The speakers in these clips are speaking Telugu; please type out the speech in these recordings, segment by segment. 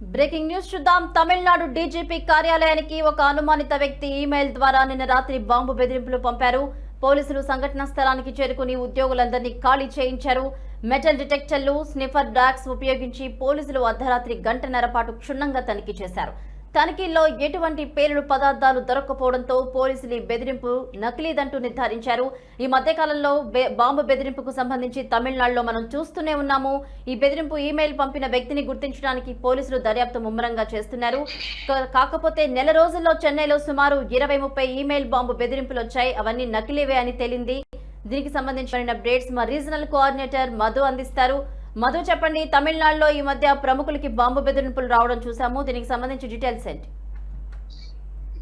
బ్రేకింగ్ న్యూస్ చూద్దాం. తమిళనాడు డీజీపీ కార్యాలయానికి ఒక అనుమానిత వ్యక్తి ఈమెయిల్ ద్వారా నిన్న రాత్రి బాంబు బెదిరింపులు పంపారు. పోలీసులు సంఘటనా స్థలానికి చేరుకుని ఉద్యోగులందరినీ ఖాళీ చేయించారు. మెటల్ డిటెక్టర్లు స్నిఫర్ డాగ్స్ ఉపయోగించి పోలీసులు అర్ధరాత్రి గంటన్నర పాటు క్షుణ్ణంగా తనిఖీ చేశారు. తనిఖీల్లో ఎటువంటి పేలుడు పదార్థాలు దొరక్కపోవడంతో పోలీసులు బెదిరింపు నకిలీదంటూ నిర్ధారించారు. ఈ మధ్యకాలంలో బె- బాంబు బెదిరింపుకు సంబంధించి తమిళనాడులో మనం చూస్తూనే ఉన్నాము. ఈ బెదిరింపు ఈమెయిల్ పంపిన వ్యక్తిని గుర్తించడానికి పోలీసులు దర్యాప్తు ముమ్మరంగా చేస్తున్నారు. కాకపోతే నెల రోజుల్లో చెన్నైలో సుమారు ఇరవై ముప్పై ఈమెయిల్ బాంబు బెదిరింపులు వచ్చాయి. అవన్నీ నకిలీవే అని తేలింది. దీనికి సంబంధించిన అప్డేట్స్ మా రీజనల్ కోఆర్డినేటర్ మధు అందిస్తారు. మధు చెప్పండి తమిళనాడులో ఈ మధ్య ప్రముఖులకి బాంబు బెదిరింపులు రావడం చూసాము. దీనికి సంబంధించి డీటెయిల్స్ ఏంటి?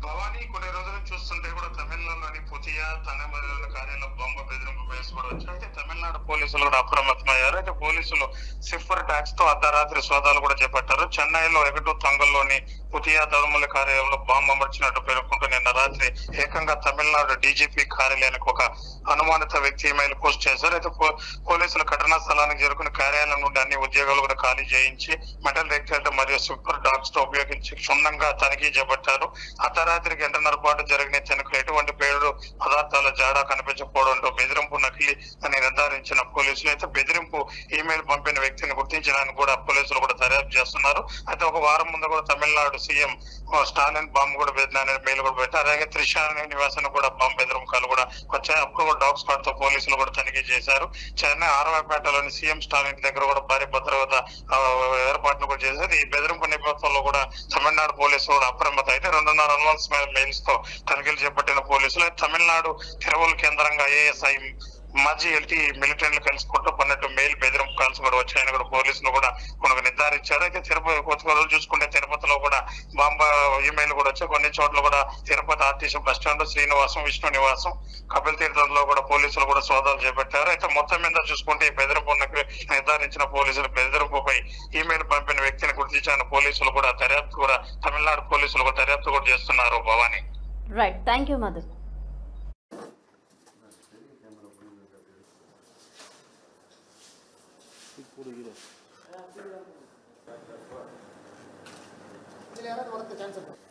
భవానీ కొన్ని రోజులు చూస్తుంటే కూడా తమిళనాడులోని పుతియా కార్యాలయం బొమ్మ బెదిరింపు వేసుకోవడం వచ్చి అయితే తమిళనాడు పోలీసులు కూడా అప్రమత్తమయ్యారు. అయితే పోలీసులు సిఫర్ ట్యాక్స్తో అర్ధరాత్రి సోదాలు కూడా చేపట్టారు. చెన్నైలో ఎగటు తంగల్లోని పుతియా తరుమల కార్యాలయంలో బాంబు అమర్చినట్టు పేర్కొంటూ నిన్న రాత్రి ఏకంగా తమిళనాడు డీజీపీ కార్యాలయానికి ఒక అనుమానిత వ్యక్తి ఇమెయిల్ పోస్ట్ చేశారు. అయితే పోలీసులు ఘటనా స్థలానికి చేరుకుని కార్యాలయం నుండి అన్ని ఉద్యోగాలు కూడా ఖాళీ చేయించి మెటల్ డిటెక్టర్ మరియు సూపర్ డాగ్స్తో ఉపయోగించి క్షుణ్ణంగా తనిఖీ చేపట్టారు. అర్ధరాత్రి గంటన్నర పాటు జరిగిన తనకు ఎటువంటి పేరు పదార్థాల జాడా కనిపించకపోవడంతో బెదిరింపు నకిలీ అని నిర్ధారించిన పోలీసులు అయితే బెదిరింపు ఈమెయిల్ పంపిన వ్యక్తిని గుర్తించడానికి కూడా పోలీసులు కూడా దర్యాప్తు చేస్తున్నారు. అయితే ఒక వారం ముందు కూడా తమిళనాడు సీఎం స్టాలిన్ బాంబు కూడా బెదిరిన మెయిల్ కూడా పెట్టారు అలాగే త్రిషా నివాసాన్ని కూడా బాంబు బెదిరింపులు కూడా వచ్చాయి. అప్పుడు కూడా డాగ్ స్క్వాడ్తో పోలీసులు కూడా తనిఖీ చేశారు. చెన్నై ఆరవపేటలోని సీఎం స్టాలిన్ దగ్గర కూడా భారీ భద్రత ఏర్పాట్లు కూడా చేశారు. ఈ బెదిరింపు నేపథ్యంలో కూడా తమిళనాడు పోలీసులు కూడా అప్రమత్త. అయితే రెండున్నర అన్వాన్స్ మెయిల్స్తో తనిఖీలు చేపట్టిన పోలీసులు తమిళనాడు తిరువూరు కేంద్రంగా ఏఎస్ఐ మాజీ ఎల్టీ మిలిటరీలు కలుసుకుంటూ పన్నెండు మెయిల్ బెదిరింపు కాల్స్ కూడా వచ్చాయని కూడా పోలీసులు కూడా మనకు నిర్ధారించారు. అయితే తిరుపతి కొత్త రోజులు చూసుకుంటే తిరుపతిలో కూడా బాంబా ఈమెయిల్ కూడా వచ్చాయి. కొన్ని చోట్ల కూడా Tirupati RTC bus stand Srinivasam Vishnu Nivasam Kapil తీర్థంలో కూడా పోలీసులు కూడా సోదాలు చేపట్టారు. అయితే మొత్తం మీద చూసుకుంటే ఈ బెదిరింపు నిర్ధారించిన పోలీసులు బెదిరింపుపై ఈమెయిల్ పంపిన వ్యక్తిని గుర్తించిన పోలీసులు కూడా దర్యాప్తు కూడా తమిళనాడు పోలీసులు కూడా దర్యాప్తు కూడా చేస్తున్నారు Bhavani. Right thank you Madhu இதுல யாராவது ஒருத்தர் சான்ஸ் இருக்கும்